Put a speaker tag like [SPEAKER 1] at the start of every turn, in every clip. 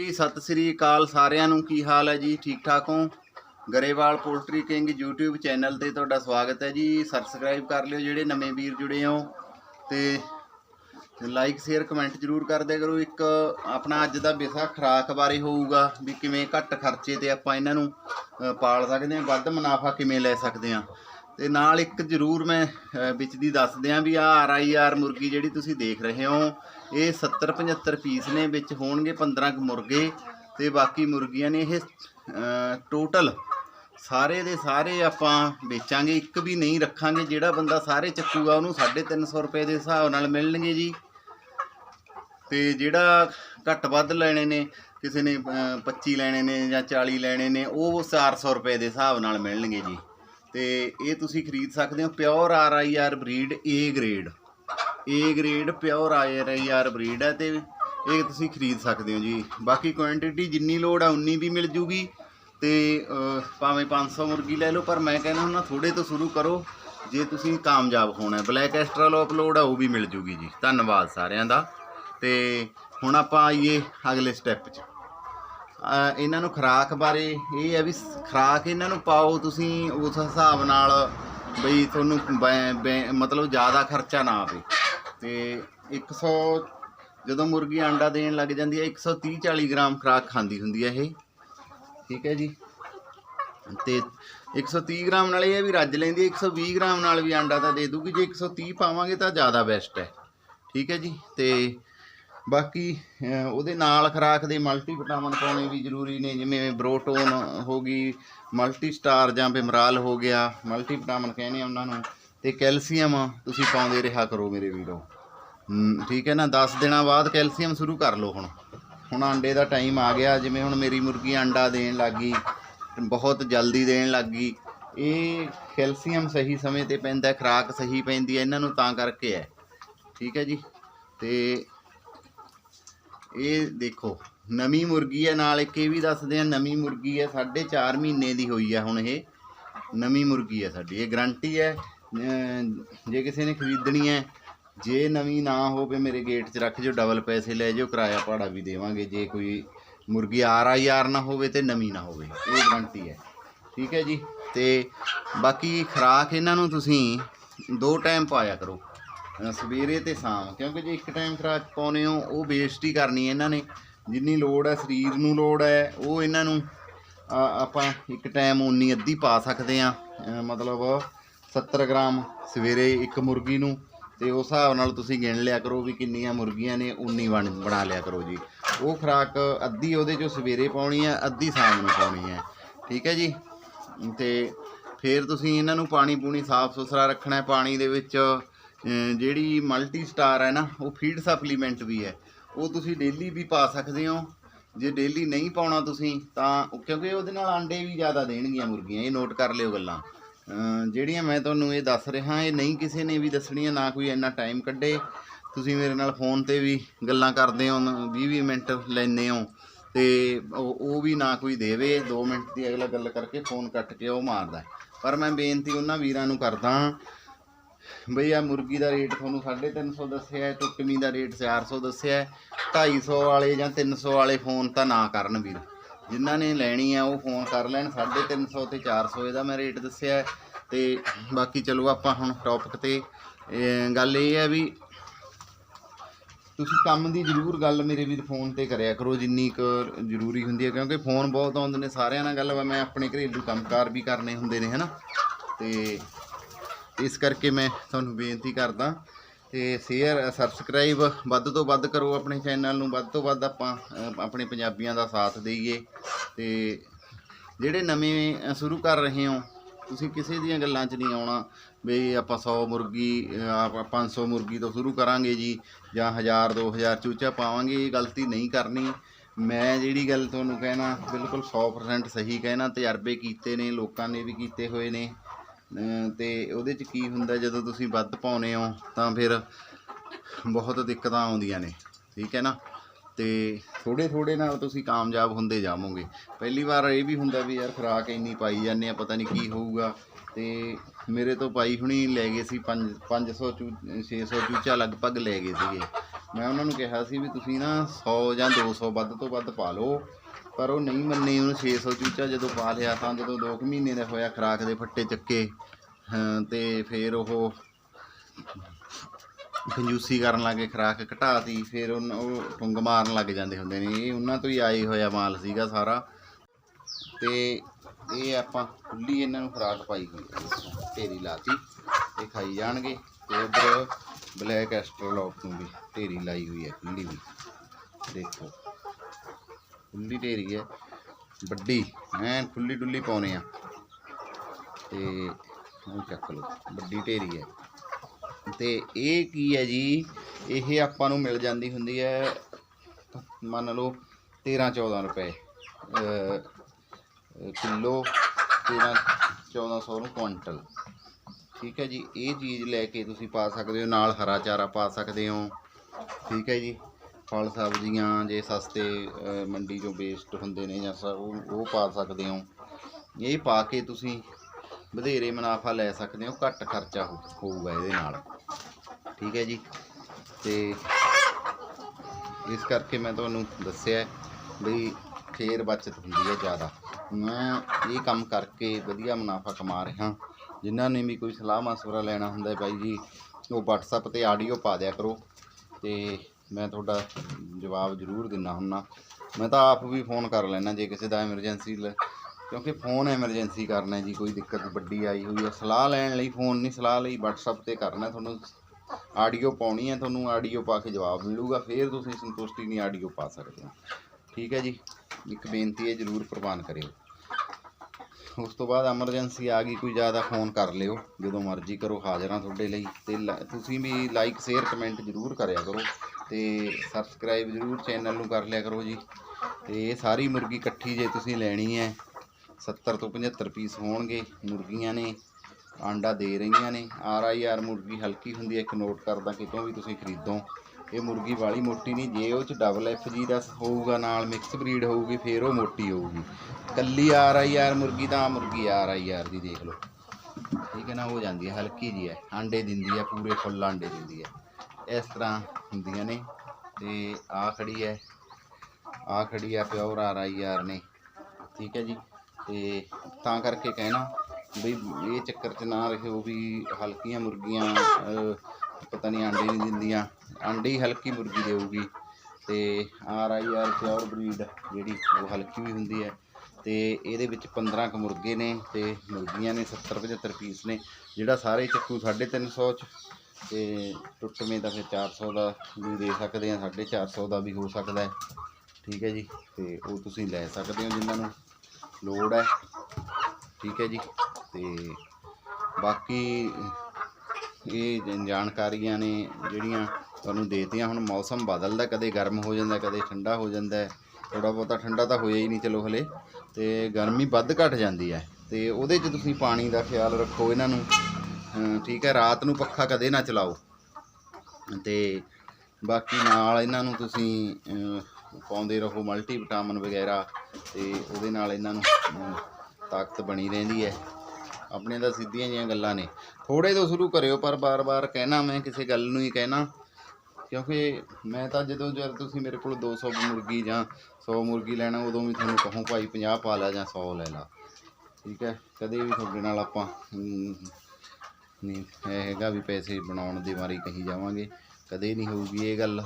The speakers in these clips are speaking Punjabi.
[SPEAKER 1] ਜੀ, ਸਤਿ ਸ੍ਰੀ ਅਕਾਲ ਸਾਰਿਆਂ ਨੂੰ। ਕੀ ਹਾਲ ਹੈ ਜੀ? ਠੀਕ ਠਾਕ ਹੋ? Grewal poultry king YouTube channel ਤੇ ਤੁਹਾਡਾ ਸਵਾਗਤ ਹੈ ਜੀ। ਸਬਸਕ੍ਰਾਈਬ ਕਰ ਲਿਓ ਜਿਹੜੇ ਨਵੇਂ ਵੀਰ ਜੁੜੇ ਹੋ ਤੇ ਲਾਈਕ ਸ਼ੇਅਰ ਕਮੈਂਟ ਜਰੂਰ ਕਰਦੇ ਕਰੋ। ਇੱਕ ਆਪਣਾ ਅੱਜ ਦਾ ਵਿਸ਼ਾ ਖੁਰਾਕ ਬਾਰੇ ਹੋਊਗਾ ਵੀ ਕਿਵੇਂ ਘੱਟ ਖਰਚੇ ਤੇ ਆਪਾਂ ਇਹਨਾਂ ਨੂੰ ਪਾਲ ਸਕਦੇ ਹਾਂ, ਵੱਧ ਮੁਨਾਫਾ ਕਿਵੇਂ ਲੈ ਸਕਦੇ ਹਾਂ। ਤੇ ਨਾਲ ਇੱਕ ਜਰੂਰ ਮੈਂ ਵਿੱਚ ਦੀ ਦੱਸ ਦਿਆਂ ਵੀ ਆ ਆਰ ਆਈ ਆਰ ਮੁਰਗੀ ਜਿਹੜੀ ਤੁਸੀਂ ਦੇਖ ਰਹੇ ਹੋ ਇਹ 70 75 ਪੀਸ ਨੇ ਵਿੱਚ ਹੋਣਗੇ 15 ਕੁ ਮੁਰਗੇ ਤੇ ਬਾਕੀ ਮੁਰਗੀਆਂ ਨੇ ਇਹ ਟੋਟਲ ਸਾਰੇ ਦੇ ਸਾਰੇ ਆਪਾਂ ਵੇਚਾਂਗੇ ਇੱਕ ਵੀ ਨਹੀਂ ਰੱਖਾਂਗੇ ਜਿਹੜਾ ਬੰਦਾ ਸਾਰੇ ਚੱਕੂਗਾ ਉਹਨੂੰ 350 ਰੁਪਏ ਦੇ ਹਿਸਾਬ ਨਾਲ ਮਿਲਣਗੇ ਜੀ। ਤੇ ਜਿਹੜਾ ਘੱਟ ਵੱਧ ਲੈਣੇ ਨੇ ਕਿਸੇ ਨੇ ਅਹ, 25 ਲੈਣੇ ਨੇ ਜਾਂ 40 ਲੈਣੇ ਨੇ ਉਹ 400 ਰੁਪਏ ਦੇ ਹਿਸਾਬ ਨਾਲ ਮਿਲਣਗੇ ਜੀ। ਤੇ ਇਹ ਤੁਸੀਂ ਖਰੀਦ ਸਕਦੇ ਹੋ pure R I R breed A grade. A grade pure R I R breed ਹੈ ਤੇ ਇਹ ਤੁਸੀਂ ਖਰੀਦ ਸਕਦੇ ਹੋ ਜੀ। ਬਾਕੀ ਕੁਆਂਟੀਟੀ ਜਿੰਨੀ ਲੋੜ ਆ ਉਨੀ ਵੀ ਮਿਲ ਜੂਗੀ। ਤੇ ਅਹ, ਭਾਵੇਂ 500 ਮੁਰਗੀ ਲੈ ਲਓ ਪਰ ਮੈਂ ਕਹਿੰਦਾ ਹੁੰਦਾ ਥੋੜੇ ਤੋਂ ਸ਼ੁਰੂ ਕਰੋ। ਜੇ ਤੁਸੀਂ ਕਾਮਯਾਬ ਹੋਣਾ ਬਲੈਕ ਐਸਟਰਲ ਅਪਲੋਡ ਆ ਉਹ ਵੀ ਮਿਲ ਜੂਗੀ ਜੀ। ਧੰਨਵਾਦ ਸਾਰਿਆਂ ਦਾ। ਤੇ ਹੁਣ ਆਪਾਂ ਆਈਏ ਅਗਲੇ ਸਟੈਪ 'ਚ। ਇਹਨਾਂ ਨੂੰ ਖੁਰਾਕ ਬਾਰੇ ਇਹ ਹੈ ਵੀ ਸ- ਖੁਰਾਕ ਇਹਨਾਂ ਨੂੰ ਪਾਓ ਤੁਸੀਂ ਉਸ ਹਿਸਾਬ ਨਾਲ ਬਈ ਤੁਹਾਨੂੰ ਬੈ- ਬੈ- ਮਤਲਬ ਜ਼ਿਆਦਾ ਖਰਚਾ ਨਾ ਆਵੇ। ਤੇ 100 ਜਦੋਂ ਮੁਰਗੀ ਆਂਡਾ ਦੇਣ ਲੱਗ ਜਾਂਦੀ ਹੈ 130 40 ਗ੍ਰਾਮ ਖੁਰਾਕ ਖਾਂਦੀ ਹੁੰਦੀ ਹੈ ਇਹ। ਠੀਕ ਹੈ ਜੀ? ਤੇ 130 ਗ੍ਰਾਮ ਨਾਲ ਇਹ ਵੀ ਰੱਜ ਲੈਂਦੀ ਹੈ 120 ਗ੍ਰਾਮ ਨਾਲ ਵੀ ਆਂਡਾ ਤਾਂ ਦੇ ਦੂਗੀ। ਜੇ 130 ਪਾਵਾਂਗੇ ਤਾਂ ਜ਼ਿਆਦਾ ਬੈਸਟ ਹੈ। ਠੀਕ ਹੈ ਜੀ? ਤੇ ਬਾਕੀ ਉਹਦੇ ਨਾਲ ਖੁਰਾਕ ਦੇ ਮਲਟੀ ਵਿਟਾਮਿਨ ਪਾਉਣੇ ਵੀ ਜ਼ਰੂਰੀ ਨੇ, ਜਿਵੇਂ ਬਰੋਟੋਨ ਹੋ ਗਈ ਮਲਟੀ ਸਟਾਰ ਜਾਂ ਬਿਮਰਾਲ ਹੋ ਗਿਆ ਮਲਟੀ ਵਿਟਾਮਿਨ ਕਹਿੰਦੇ ਉਹਨਾਂ ਨੂੰ, ਤੇ ਕੈਲਸ਼ੀਅਮ ਤੁਸੀਂ ਪਾਉਂਦੇ ਰਿਹਾ ਕਰੋ ਮੇਰੇ ਵੀਰੋ। ਠੀਕ ਹੈ ਨਾ 10 ਦਿਨਾਂ ਬਾਅਦ ਕੈਲਸ਼ੀਅਮ ਸ਼ੁਰੂ ਕਰ ਲਓ ਹੁਣ। ਹੁਣ ਆਂਡੇ ਦਾ ਟਾਈਮ ਆ ਗਿਆ, ਜਿਵੇਂ ਹੁਣ ਮੇਰੀ ਮੁਰਗੀ ਆਂਡਾ ਦੇਣ ਲੱਗੀ ਬਹੁਤ ਜਲਦੀ ਦੇਣ ਲੱਗੀ ਇਹ ਕੈਲਸ਼ੀਅਮ ਸਹੀ ਸਮੇਂ ਤੇ ਪੈਂਦਾ, ਖੁਰਾਕ ਸਹੀ ਪੈਂਦੀ ਹੈ, ਇਹਨਾਂ ਨੂੰ ਤਾਂ ਕਰਕੇ ਹੈ। ਠੀਕ ਹੈ ਜੀ, ਤੇ ਇਹ ਦੇਖੋ, ਨਵੀਂ ਮੁਰਗੀ ਹੈ, ਨਾਲ ਇੱਕ ਇਹ ਵੀ ਦੱਸਦੇ ਆ, ਨਵੀਂ ਮੁਰਗੀ ਹੈ 4.5 ਮਹੀਨੇ ਦੀ ਹੋਈ ਹੈ ਹੁਣ ਇਹ। ਨਵੀਂ ਮੁਰਗੀ ਹੈ ਸਾਡੀ, ਇਹ ਗਰੰਟੀ ਹੈ ਜੇ ਕਿਸੇ ਨੇ ਖਰੀਦਣੀ ਹੈ, ਜੇ ਨਵੀਂ ਨਾ ਹੋਵੇ ਮੇਰੇ ਗੇਟ 'ਚ ਰੱਖ ਜੋ ਡਬਲ ਪੈਸੇ ਲੈ ਜਾਓ, ਕਿਰਾਇਆ ਭਾੜਾ ਵੀ ਦੇਵਾਂਗੇ। ਜੇ ਕੋਈ ਮੁਰਗੀ ਆਰ ਆਈ ਆਰ ਨਾ ਹੋਵੇ ਤੇ ਨਵੀਂ ਨਾ ਹੋਵੇ, ਇਹ ਗਰੰਟੀ ਹੈ। ਠੀਕ ਹੈ ਜੀ, ਤੇ ਬਾਕੀ ਖੁਰਾਕ ਇਹਨਾਂ ਨੂੰ ਤੁਸੀਂ ਦੋ ਟਾਈਮ ਪਾਇਆ ਕਰੋ। ਸਵੇਰੇ ਤੇ ਸ਼ਾਮ, ਕਿਉਂਕਿ ਜੇ ਇੱਕ ਟਾਈਮ ਖੁਰਾਕ ਪਾਉਨੇ ਹੋ, ਉਹ ਵੇਸਟ ਹੀ ਕਰਨੀ ਹੈ ਇਹਨਾਂ ਨੇ। ਜਿੰਨੀ ਲੋੜ ਹੈ, ਸਰੀਰ ਨੂੰ ਲੋੜ ਹੈ, ਉਹ ਇਹਨਾਂ ਨੂੰ ਆਪਾਂ ਇੱਕ ਟਾਈਮ ਉਨੀ ਅੱਧੀ ਪਾ ਸਕਦੇ ਆ ਮਤਲਬ 70 ਗ੍ਰਾਮ ਸਵੇਰੇ ਇੱਕ ਮੁਰਗੀ ਨੂੰ, ਤੇ ਉਸ ਹਿਸਾਬ ਨਾਲ ਤੁਸੀਂ ਗਿਣ ਲਿਆ ਕਰੋ ਵੀ ਕਿੰਨੀਆਂ ਮੁਰਗੀਆਂ ਨੇ ਉਨੀ ਬਣ, ਬਣਾ ਲਿਆ ਕਰੋ ਜੀ। ਉਹ ਖੁਰਾਕ ਅੱਧੀ ਉਹਦੇ ਚੋਂ ਸਵੇਰੇ ਪਾਉਣੀ ਹੈ, ਅੱਧੀ ਸ਼ਾਮ ਨੂੰ ਪਾਉਣੀ ਹੈ। ਠੀਕ ਹੈ ਜੀ? ਤੇ ਫਿਰ ਤੁਸੀਂ ਇਹਨਾਂ ਨੂੰ ਪਾਣੀ ਪੂਣੀ ਸਾਫ਼ ਸੁਥਰਾ ਰੱਖਣਾ ਹੈ, ਪਾਣੀ ਦੇ ਵਿੱਚ ਜਿਹੜੀ ਮਲਟੀ ਸਟਾਰ ਹੈ ਨਾ, ਉਹ ਫੀਡ ਸਪਲੀਮੈਂਟ ਵੀ ਹੈ। ਉਹ ਤੁਸੀਂ ਡੇਲੀ ਵੀ ਪਾ ਸਕਦੇ ਹੋ। ਜੇ ਡੇਲੀ ਨਹੀਂ ਪਾਉਣਾ ਤੁਸੀਂ, ਤਾਂ ਕਿਉਂਕਿ ਉਹਦੇ ਨਾਲ ਆਂਡੇ ਵੀ ਜ਼ਿਆਦਾ ਦੇਣਗੀਆਂ ਮੁਰਗੀਆਂ, ਇਹ ਨੋਟ ਕਰ ਲਿਓ ਗੱਲਾਂ। ਜਿਹੜੀਆਂ ਮੈਂ ਤੁਹਾਨੂੰ ਇਹ ਦੱਸ ਰਿਹਾ, ਇਹ ਨਹੀਂ ਕਿਸੇ ਨੇ ਵੀ ਦੱਸਣੀਆਂ, ਨਾ ਕੋਈ ਇੰਨਾ ਟਾਈਮ ਕੱਢੇ। ਤੁਸੀਂ ਮੇਰੇ ਨਾਲ ਫੋਨ ਤੇ ਵੀ ਗੱਲਾਂ ਕਰਦੇ ਹੋ 20-20 ਮਿੰਟ ਲੈਂਦੇ ਹੋ। ਤੇ ਉਹ ਵੀ ਨਾ ਕੋਈ ਦੇਵੇ। 2 ਮਿੰਟ ਦੀ ਅਗਲਾ ਗੱਲ ਕਰਕੇ ਫੋਨ ਕੱਟ ਕੇ ਉਹ ਮਾਰਦਾ। ਪਰ ਮੈਂ ਬੇਨਤੀ ਉਹਨਾਂ ਵੀਰਾਂ ਨੂੰ ਕਰਦਾ ਬਈ ਆ ਮੁਰਗੀ ਦਾ ਰੇਟ ਤੁਹਾਨੂੰ 350 ਦੱਸਿਆ ਹੈ ਟੁੱਟਮੀ ਦਾ ਰੇਟ 400 ਦੱਸਿਆ ਹੈ 250 ਵਾਲੇ ਜਾਂ 300 ਵਾਲੇ ਫੋਨ ਤਾਂ ਨਾ ਕਰਨ ਵੀਰ। ਜਿਨ੍ਹਾਂ ਨੇ ਲੈਣੀ ਆ ਉਹ ਫੋਨ ਕਰ ਲੈਣ 350 ਤੇ 400 ਇਹਦਾ ਮੈਂ ਰੇਟ ਦੱਸਿਆ ਹੈ। ਤੇ ਬਾਕੀ ਚਲੋ ਆਪਾਂ ਹੁਣ ਟੌਪਿਕ ਤੇ ਗੱਲ ਇਹ ਹੈ ਵੀ ਤੁਸੀਂ ਕੰਮ ਦੀ ਜ਼ਰੂਰ ਗੱਲ ਮੇਰੇ ਵੀਰ ਫੋਨ ਤੇ ਕਰਿਆ ਕਰੋ, ਜਿੰਨੀ ਕੁ ਜ਼ਰੂਰੀ ਹੁੰਦੀ ਹੈ, ਕਿਉਂਕਿ ਫੋਨ ਬਹੁਤ ਆਉਂਦੇ ਨੇ, ਸਾਰਿਆਂ ਨਾਲ ਗੱਲ ਵਾ, ਮੈਂ ਆਪਣੇ ਘਰੇਲੂ ਕੰਮਕਾਰ ਵੀ ਕਰਨੇ ਹੁੰਦੇ ਨੇ, ਹਨਾ? ਤੇ ਇਸ ਕਰਕੇ ਮੈਂ ਤੁਹਾਨੂੰ ਬੇਨਤੀ ਕਰਦਾ ਤੇ ਸ਼ੇਅਰ ਸਬਸਕ੍ਰਾਈਬ ਵੱਧ ਤੋਂ ਵੱਧ ਕਰੋ ਆਪਣੇ ਚੈਨਲ ਨੂੰ ਵੱਧ ਤੋਂ ਵੱਧ ਆਪਾਂ ਆਪਣੇ ਪੰਜਾਬੀਆਂ ਦਾ ਸਾਥ ਦੇਈਏ ਤੇ ਜਿਹੜੇ ਨਵੇਂ ਸ਼ੁਰੂ ਕਰ ਰਹੇ ਹੋ ਤੁਸੀਂ ਕਿਸੇ ਦੀਆਂ ਗੱਲਾਂ 'ਚ ਨਹੀਂ ਆਉਣਾ ਵੀ ਆਪਾਂ 100 ਮੁਰਗੀ ਅ, ਆਪਾਂ 500 ਮੁਰਗੀ ਤੋਂ ਸ਼ੁਰੂ ਕਰਾਂਗੇ ਜੀ ਜਾਂ 1000 2000 ਚੂਚਾ ਪਾਵਾਂਗੇ ਇਹ ਗਲਤੀ ਨਹੀਂ ਕਰਨੀ। ਮੈਂ ਜਿਹੜੀ ਗੱਲ ਤੁਹਾਨੂੰ ਕਹਿਣਾ ਬਿਲਕੁਲ 100% ਸਹੀ ਕਹਿਣਾ ਤਜਰਬੇ ਕੀਤੇ ਨੇ ਲੋਕਾਂ ਨੇ ਵੀ ਕੀਤੇ ਹੋਏ ਨੇ। ਤੇ ਉਹਦੇ 'ਚ ਕੀ ਹੁੰਦਾ, ਜਦੋਂ ਤੁਸੀਂ ਵੱਧ ਪਾਉਨੇ ਹੋ, ਤਾਂ ਫਿਰ ਬਹੁਤ ਦਿੱਕਤਾਂ ਆਉਂਦੀਆਂ ਨੇ, ਠੀਕ ਹੈ ਨਾ? ਤੇ ਥੋੜੇ ਥੋੜੇ ਨਾਲ ਤੁਸੀਂ ਕਾਮਯਾਬ ਹੁੰਦੇ ਜਾਵੋਗੇ। ਪਹਿਲੀ ਵਾਰ ਇਹ ਵੀ ਹੁੰਦਾ ਵੀ ਯਾਰ ਖੁਰਾਕ ਇੰਨੀ ਪਾਈ ਜਾਂਦੇ ਆ, ਪਤਾ ਨਹੀਂ ਕੀ ਹੋਊਗਾ। ਤੇ ਮੇਰੇ ਤੋਂ ਪਾਈ ਹੁਣੀ ਲੈ ਗਏ ਸੀ 5 500 ਚੂ 600 ਚੂਚਾ ਲਗਭਗ ਲੈ ਗਏ ਸੀਗੇ। ਮੈਂ ਉਹਨਾਂ ਨੂੰ ਕਿਹਾ ਸੀ ਵੀ ਤੁਸੀਂ ਨਾ 100 ਜਾਂ 200 ਵੱਧ ਤੋਂ ਵੱਧ ਪਾ ਲਓ। ਪਰ ਉਹ ਨਹੀਂ ਮੰਨੇ ਉਹਨੂੰ 600 ਚੂਚਾ ਜਦੋਂ ਪਾ ਲਿਆ ਤਾਂ ਜਦੋਂ 2 ਮਹੀਨੇ ਦਾ ਹੋਇਆ ਖਰਾਕ ਦੇ ਫੱਟੇ ਚੱਕੇ ਹਾਂ, ਤੇ ਫਿਰ ਉਹ ਕੰਜੂਸੀ ਕਰਨ ਲੱਗੇ ਖਰਾਕ ਘਟਾਤੀ ਫਿਰ ਉਹਨਾਂ- ਉਹ ਟੁੰਗ ਮਾਰਨ ਲੱਗ ਜਾਂਦੇ ਹੁੰਦੇ ਨੇ। ਇਹ ਉਹਨਾਂ ਤੋਂ ਹੀ ਆਏ ਹੋਇਆ ਮਾਲ ਸੀਗਾ ਸਾਰਾ। ਤੇ ਇਹ ਆਪਾਂ ਖੁੱਲੀ ਇਹਨਾਂ ਨੂੰ ਖਰਾਕ ਪਾਈ ਹੋਈ ਹੈ। ਢੇਰੀ ਲਾਤੀ ਇਹ ਖਾਈ ਜਾਣਗੇ ਤੇ ਉਧਰ ਬਲੈਕ ਐਸਟਰੋਲੌਕ ਨੂੰ ਵੀ ਢੇਰੀ ਲਾਈ ਹੋਈ ਹੈ ਖੁੱਲੀ ਵੀ ਦੇਖੋ। ਖੁੱਲੀ ਢੇਰੀ ਹੈ ਵੱਡੀ ਐਨ ਖੁੱਲੀ ਡੁੱਲੀ ਪਾਉਨੇ ਆ। ਤੇ ਉਹ ਚੱਕ ਲਓ ਵੱਡੀ ਢੇਰੀ ਹੈ। ਤੇ ਇਹ ਕੀ ਹੈ ਜੀ? ਇਹ ਆਪਾਂ ਨੂੰ ਮਿਲ ਜਾਂਦੀ ਹੁੰਦੀ ਹੈ ਮੰਨ ਲਓ 13 14 ਰੁਪਏ ਅਹ, ਅਹ ਕਿਲੋ 13 1400 ਨੂੰ ਕੁਇੰਟਲ ਠੀਕ ਹੈ ਜੀ ਇਹ ਚੀਜ਼ ਲੈ ਕੇ ਤੁਸੀਂ ਪਾ ਸਕਦੇ ਹੋ ਨਾਲ ਹਰਾ ਚਾਰਾ ਪਾ ਸਕਦੇ ਹੋ। ਠੀਕ ਹੈ ਜੀ। ਫਲ ਸਬਜ਼ੀਆਂ ਜੇ ਸਸਤੇ ਮੰਡੀ ਚੋਂ ਵੇਸਟ ਹੁੰਦੇ ਨੇ ਜਾਂ ਸ- ਉਹ ਉਹ ਪਾ ਸਕਦੇ ਹੋ। ਇਹ ਪਾ ਕੇ ਤੁਸੀਂ ਵਧੇਰੇ ਮੁਨਾਫਾ ਲੈ ਸਕਦੇ ਹੋ, ਘੱਟ ਖਰਚਾ ਹੋ- ਹੋਊਗਾ ਇਹਦੇ ਨਾਲ। ਠੀਕ ਹੈ ਜੀ? ਤੇ ਇਸ ਕਰਕੇ ਮੈਂ ਤੁਹਾਨੂੰ ਦੱਸਿਆ ਵੀ ਫੇਰ ਬਚਤ ਹੁੰਦੀ ਹੈ ਜ਼ਿਆਦਾ। ਮੈਂ ਇਹ ਕੰਮ ਕਰਕੇ ਵਧੀਆ ਮੁਨਾਫਾ ਕਮਾ ਰਿਹਾ। ਜਿਨ੍ਹਾਂ ਨੇ ਵੀ ਕੋਈ ਸਲਾਹ ਮਸ਼ਵਰਾ ਲੈਣਾ ਹੁੰਦਾ ਬਾਈ ਜੀ, ਉਹ WhatsApp ਤੇ ਆਡੀਓ ਪਾ ਦਿਆ ਕਰੋ। ਤੇ ਮੈਂ ਤੁਹਾਡਾ ਜਵਾਬ ਜ਼ਰੂਰ ਦਿੰਦਾ ਹੁੰਨਾ ਮੈਂ ਤਾਂ ਆਪ ਵੀ ਫੋਨ ਕਰ ਲੈਣਾ ਜੇ ਕਿਸੇ ਦਾ ਐਮਰਜੈਂਸੀ ਕਿਉਂਕਿ ਫੋਨ ਐਮਰਜੈਂਸੀ ਕਰਨਾ ਹੈ ਜੀ, ਕੋਈ ਦਿੱਕਤ ਵੱਡੀ ਆਈ ਹੋਈ ਹੈ ਸਲਾਹ ਲੈਣ ਲਈ ਫੋਨ ਨਹੀਂ, ਸਲਾਹ ਲਈ WhatsApp ਤੇ ਕਰਨਾ ਤੁਹਾਨੂੰ। ਆਡੀਓ ਪਾਉਣੀ ਹੈ ਤੁਹਾਨੂੰ ਆਡੀਓ ਪਾ ਕੇ ਜਵਾਬ ਮਿਲੂਗਾ, ਫਿਰ ਤੁਸੀਂ ਸੰਤੁਸ਼ਟੀ ਨਹੀਂ ਆਡੀਓ ਪਾ ਸਕਦੇ। ਹੋ ਠੀਕ ਹੈ ਜੀ, ਇੱਕ ਬੇਨਤੀ ਹੈ, ਜਰੂਰ ਪ੍ਰਵਾਨ ਕਰਿਓ। ਉਸ ਤੋਂ ਬਾਅਦ ਐਮਰਜੈਂਸੀ ਆ ਗਈ, ਕੋਈ ਜ਼ਿਆਦਾ ਫੋਨ ਕਰ ਲਿਓ, ਜਦੋਂ ਮਰਜ਼ੀ ਕਰੋ, ਹਾਜ਼ਰ ਹਾਂ ਤੁਹਾਡੇ ਲਈ। ਤੇ ਲ- ਤੁਸੀਂ ਵੀ ਲਾਈਕ ਸ਼ੇਅਰ ਕਮੈਂਟ ਜਰੂਰ ਕਰਿਆ ਕਰੋ। ਤੇ ਸਬਸਕ੍ਰਾਈਬ ਜਰੂਰ ਚੈਨਲ ਨੂੰ ਕਰ ਲਿਆ ਕਰੋ ਜੀ। ਤੇ ਇਹ ਸਾਰੀ ਮੁਰਗੀ ਇਕੱਠੀ ਜੇ ਤੁਸੀਂ ਲੈਣੀ ਹੈ 70 ਤੋਂ 75 ਪੀਸ ਹੋਣਗੇ ਮੁਰਗੀਆਂ ਨੇ, ਆਂਡਾ ਦੇ ਰਹੀਆਂ ਨੇ। ਆਰ ਆਈ ਆਰ ਮੁਰਗੀ ਹਲਕੀ ਹੁੰਦੀ ਹੈ, ਇੱਕ ਨੋਟ ਕਰਦਾ ਕਿਤੋਂ ਵੀ ਤੁਸੀਂ ਖਰੀਦੋ। ਇਹ ਮੁਰਗੀ ਵਾਲੀ ਮੋਟੀ ਨਹੀਂ, ਜੇ ਉਹ ਚ ਡਬਲ ਐਫ ਜੀ ਦਾ ਹੋਊਗਾ, ਨਾਲ ਮਿਕਸ ਬਰੀਡ ਹੋਊਗੀ, ਫੇਰ ਉਹ ਮੋਟੀ ਹੋਊਗੀ। ਕੱਲੀ ਆਰ ਆਈ ਆਰ ਮੁਰਗੀ ਤਾਂ ਆਹ ਮੁਰਗੀ ਆਰ ਆਈ ਆਰ ਦੀ ਦੇਖ ਲਓ। ਠੀਕ ਹੈ ਨਾ ਹੋ ਜਾਂਦੀ ਹੈ, ਹਲਕੀ ਜੀ ਹੈ, ਆਂਡੇ ਦਿੰਦੀ ਹੈ, ਪੂਰੇ ਫੁੱਲ ਆਂਡੇ ਦਿੰਦੀ ਹੈ। ਇਸ ਤਰ੍ਹਾਂ ਹੁੰਦੀਆਂ ਨੇ ਤੇ ਆ ਖੜੀ ਹੈ ਆ ਖੜੀ ਆ ਪਿਓਰ ਆਰ ਆਈ ਆਰ ਨੇ। ਠੀਕ ਹੈ ਜੀ। ਤੇ ਤਾਂ ਕਰਕੇ ਕਹਿਣਾ ਵੀ ਇਹ ਚੱਕਰ 'ਚ ਨਾ ਰਹੋ ਵੀ ਹਲਕੀਆਂ ਮੁਰਗੀਆਂ ਪਤਾ ਨਹੀਂ ਆਂਡੇ ਨਹੀਂ ਦਿੰਦੀਆਂ। ਆਂਡੇ ਹੀ ਹਲਕੀ ਮੁਰਗੀ ਦੇਊਗੀ। ਤੇ R I R pure breed ਜਿਹੜੀ ਉਹ ਹਲਕੀ ਵੀ ਹੁੰਦੀ ਹੈ ਤੇ ਇਹਦੇ ਵਿੱਚ 15 ਕ ਮੁਰਗੇ ਨੇ ਤੇ ਮੁਰਗੀਆਂ ਨੇ 70 75 ਪੀਸ ਨੇ। ਜਿਹੜਾ ਸਾਰੇ ਚੱਕੂ 350 ਚ ਤੇ ਟੁੱਟਵੇਂ ਤਾਂ ਫਿਰ 400 ਦਾ ਵੀ ਦੇ ਸਕਦੇ ਆ 450 ਦਾ ਵੀ ਹੋ ਸਕਦਾ ਹੈ। ਠੀਕ ਹੈ ਜੀ, ਤੇ ਉਹ ਤੁਸੀਂ ਲੈ ਸਕਦੇ ਹੋ ਜਿਨ੍ਹਾਂ ਨੂੰ ਲੋੜ ਹੈ। ਠੀਕ ਹੈ ਜੀ, ਤੇ ਬਾਕੀ ਇਹ ਜਾਣਕਾਰੀਆਂ ਨੇ ਜਿਹੜੀਆਂ ਤੁਹਾਨੂੰ ਦੇਤੀਆਂ, ਹੁਣ ਮੌਸਮ ਬਦਲਦਾ, ਕਦੇ ਗਰਮ ਹੋ ਜਾਂਦਾ, ਕਦੇ ਠੰਡਾ ਹੋ ਜਾਂਦਾ ਥੋੜਾ ਬਹੁਤਾ ਠੰਡਾ ਤਾਂ ਹੋਇਆ ਹੀ ਨਹੀਂ, ਚਲੋ ਹਲੇ। ਤੇ ਗਰਮੀ ਵੱਧ ਘਟ ਜਾਂਦੀ ਹੈ। ਤੇ ਉਹਦੇ 'ਚ ਤੁਸੀਂ ਪਾਣੀ ਦਾ ਖਿਆਲ ਰੱਖੋ ਇਹਨਾਂ ਨੂੰ। ਠੀਕ ਹੈ, ਰਾਤ ਨੂੰ ਪੱਖਾ ਕਦੇ ਨਾ ਚਲਾਓ। ਤੇ ਬਾਕੀ ਨਾਲ ਇਹਨਾਂ ਨੂੰ ਤੁਸੀਂ ਪਾਉਂਦੇ ਰਹੋ ਮਲਟੀ ਵਿਟਾਮਿਨ ਵਗੈਰਾ ਤੇ ਉਹਦੇ ਨਾਲ ਇਹਨਾਂ ਨੂੰ ਤਾਕਤ ਬਣੀ ਰਹਿੰਦੀ ਹੈ। ਆਪਣੀਆਂ ਤਾਂ ਸਿੱਧੀਆਂ ਜੀਆਂ ਗੱਲਾਂ ਨੇ। ਥੋੜੇ ਤੋਂ ਸ਼ੁਰੂ ਕਰਿਓ, ਪਰ ਬਾਰ-ਬਾਰ ਕਹਿਣਾ, ਮੈਂ ਕਿਸੇ ਗੱਲ ਨੂੰ ਹੀ ਕਹਿਣਾ। ਕਿਉਂਕਿ ਮੈਂ ਤਾਂ ਜਦੋਂ, ਜਦ ਤੁਸੀਂ ਮੇਰੇ ਕੋਲ 200 ਮੁਰਗੀ ਜਾਂ 100 ਮੁਰਗੀ ਲੈਣਾ, ਉਦੋਂ ਵੀ ਤੁਹਾਨੂੰ ਕਹੂੰ, ਭਾਈ 50 ਪਾ ਲੈ ਜਾਂ 100 ਲੈ ਲਾ। ਠੀਕ ਹੈ, ਕਦੇ ਵੀ ਤੁਹਾਡੇ ਨਾਲ ਆਪਾਂ ਨਹੀਂ ਇਹ ਹੈਗਾ ਵੀ ਪੈਸੇ ਬਣਾਉਣ ਦੇ ਮਾਰੀ ਕਹੀ ਜਾਵਾਂਗੇ। ਕਦੇ ਨਹੀਂ ਹੋਊਗੀ ਇਹ ਗੱਲ।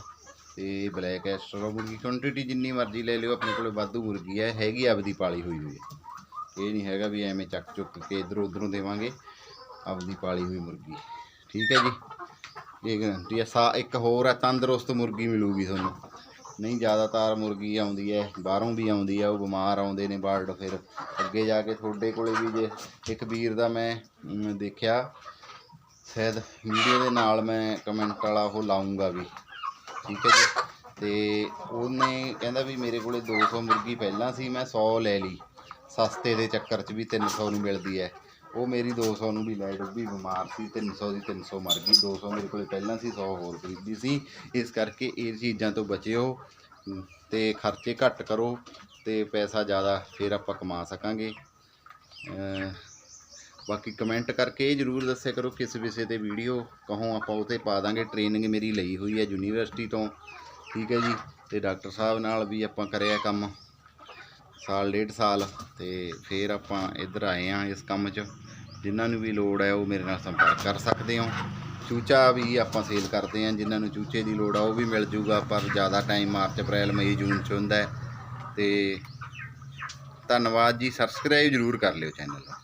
[SPEAKER 1] ਤੇ ਬਲੈਕ ਐਸਟਰ ਮੁਰਗੀ ਕੁਆਂਟੀਟੀ ਜਿੰਨੀ ਮਰਜ਼ੀ ਲੈ ਲਿਓ, ਆਪਣੇ ਕੋਲੇ ਵਾਧੂ ਮੁਰਗੀ ਹੈ ਹੈਗੀ ਆਪਦੀ ਪਾਲੀ ਹੋਈ ਹੋਈ ਹੈ ਇਹ ਨਹੀਂ ਹੈਗਾ ਵੀ ਐਵੇਂ ਚੱਕ ਚੁੱਕ ਕੇ ਇਧਰੋਂ ਉਧਰੋਂ ਦੇਵਾਂਗੇ, ਆਪਦੀ ਪਾਲੀ ਹੋਈ ਮੁਰਗੀ। ਠੀਕ ਹੈ ਜੀ? ਇਹ ਗਰੰਟੀ ਹੈ ਸਾ, ਇੱਕ ਹੋਰ ਹੈ ਤੰਦਰੁਸਤ ਮੁਰਗੀ ਮਿਲੂਗੀ ਤੁਹਾਨੂੰ। ਨਹੀਂ, ਜ਼ਿਆਦਾਤਰ ਮੁਰਗੀ ਆਉਂਦੀ ਹੈ ਬਾਹਰੋਂ ਵੀ ਆਉਂਦੀ ਹੈ ਉਹ ਬਿਮਾਰ ਆਉਂਦੇ ਨੇ ਬਰਡ ਫਿਰ। ਅੱਗੇ ਜਾ ਕੇ ਤੁਹਾਡੇ ਕੋਲੇ ਵੀ ਜੇ ਇੱਕ ਵੀਰ ਦਾ ਮੈਂ ਦੇਖਿਆ ਸ਼ਾਇਦ ਵੀਡੀਓ ਦੇ ਨਾਲ ਮੈਂ ਕਮੈਂਟ ਵਾਲਾ ਉਹ ਲਾਉਂਗਾ ਵੀ। ਠੀਕ ਹੈ ਜੀ? ਤੇ ਉਹਨੇ ਕਹਿੰਦਾ ਵੀ ਮੇਰੇ ਕੋਲੇ 200 ਮੁਰਗੀ ਪਹਿਲਾਂ ਸੀ ਮੈਂ 100 ਲੈ ਲਈ। ਸਸਤੇ ਦੇ ਚੱਕਰ 'ਚ ਵੀ 300 ਨੂੰ ਮਿਲਦੀ ਹੈ। ਉਹ ਮੇਰੀ 200 ਨੂੰ ਵੀ ਲੈ ਡੁੱਬੀ ਬਿਮਾਰ ਸੀ 300 ਦੀ 300 ਮਰ ਗਈ। 200 ਮੇਰੇ ਕੋਲੇ ਪਹਿਲਾਂ ਸੀ 100 ਹੋਰ ਖਰੀਦੀ ਸੀ। ਇਸ ਕਰਕੇ ਇਹ ਚੀਜ਼ਾਂ ਤੋਂ ਬਚਿਓ ਅਮ, ਤੇ ਖਰਚੇ ਘੱਟ ਕਰੋ ਤੇ ਪੈਸਾ ਜ਼ਿਆਦਾ ਫਿਰ ਆਪਾਂ ਕਮਾ ਸਕਾਂਗੇ। ਬਾਕੀ ਕਮੈਂਟ ਕਰਕੇ ਇਹ ਜਰੂਰ ਦੱਸਿਆ ਕਰੋ ਕਿਸ ਵਿਸ਼ੇ ਤੇ ਵੀਡੀਓ ਕਹੋ ਆਪਾਂ ਉਹ ਤੇ ਪਾ ਦਾਂਗੇ। ਟ੍ਰੇਨਿੰਗ ਮੇਰੀ ਲਈ ਹੋਈ ਹੈ ਯੂਨੀਵਰਸਿਟੀ ਤੋਂ, ਠੀਕ ਹੈ ਜੀ। ਤੇ ਡਾਕਟਰ ਸਾਹਿਬ ਨਾਲ ਵੀ ਆਪਾਂ ਕਰਿਆ ਕੰਮ ਸਾਲ ਡੇਢ ਸਾਲ ਤੇ ਫਿਰ ਆਪਾਂ ਇੱਧਰ ਆਏ ਆ ਇਸ ਕੰਮ 'ਚ। ਜਿਨ੍ਹਾਂ ਨੂੰ ਵੀ ਲੋੜ ਹੈ ਉਹ ਮੇਰੇ ਨਾਲ ਸੰਪਰਕ ਕਰ ਸਕਦੇ ਹੋ। ਚੂਚਾ ਵੀ ਆਪਾਂ ਸੇਲ ਕਰਦੇ ਆ ਜਿਨ੍ਹਾਂ ਨੂੰ ਚੂਚੇ ਦੀ ਲੋੜ ਆ ਉਹ ਵੀ ਮਿਲ ਜੂਗਾ, ਪਰ ਜ਼ਿਆਦਾ ਟਾਈਮ ਮਾਰਚ, ਅਪ੍ਰੈਲ, ਮਈ, ਜੂਨ 'ਚ ਹੁੰਦਾ ਹੈ। ਤੇ ਧੰਨਵਾਦ ਜੀ। ਸਬਸਕ੍ਰਾਈਬ ਜਰੂਰ ਕਰ ਲਿਓ ਚੈਨਲ ਨੂੰ।